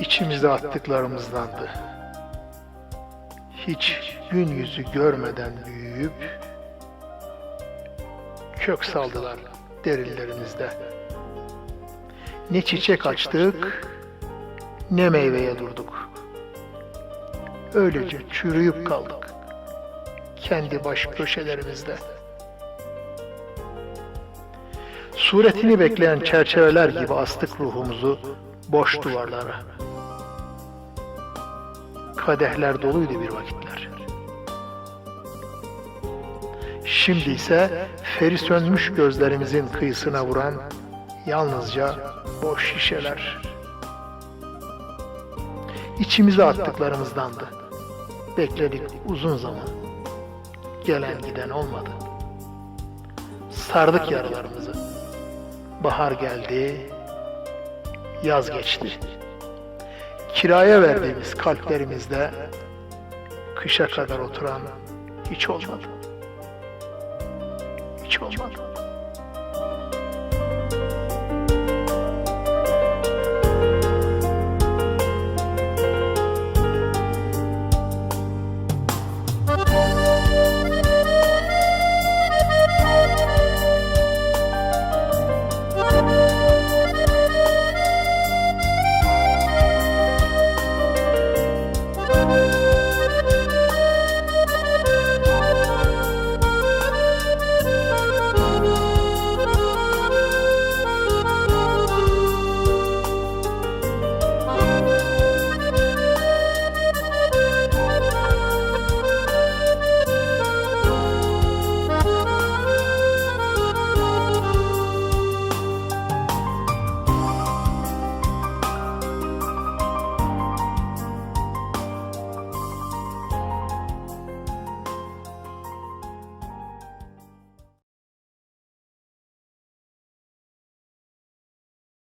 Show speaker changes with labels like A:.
A: içimize attıklarımızdandı. Hiç gün yüzü görmeden büyüyüp kök saldılar derilerimizde. Ne çiçek açtık, ne meyveye durduk. Öylece çürüyüp kaldık kendi baş köşelerimizde. Suretini bekleyen çerçeveler gibi astık ruhumuzu boş duvarlara. Kadehler doluydu bir vakitler. Şimdi ise feri sönmüş gözlerimizin kıyısına vuran yalnızca boş şişeler. İçimize attıklarımızdandı. Bekledik uzun zaman. Gelen giden olmadı. Sardık yaralarımızı. Bahar geldi, yaz geçti. Kiraya verdiğimiz kalplerimizde kışa kadar oturan hiç olmadı. Hiç olmadı.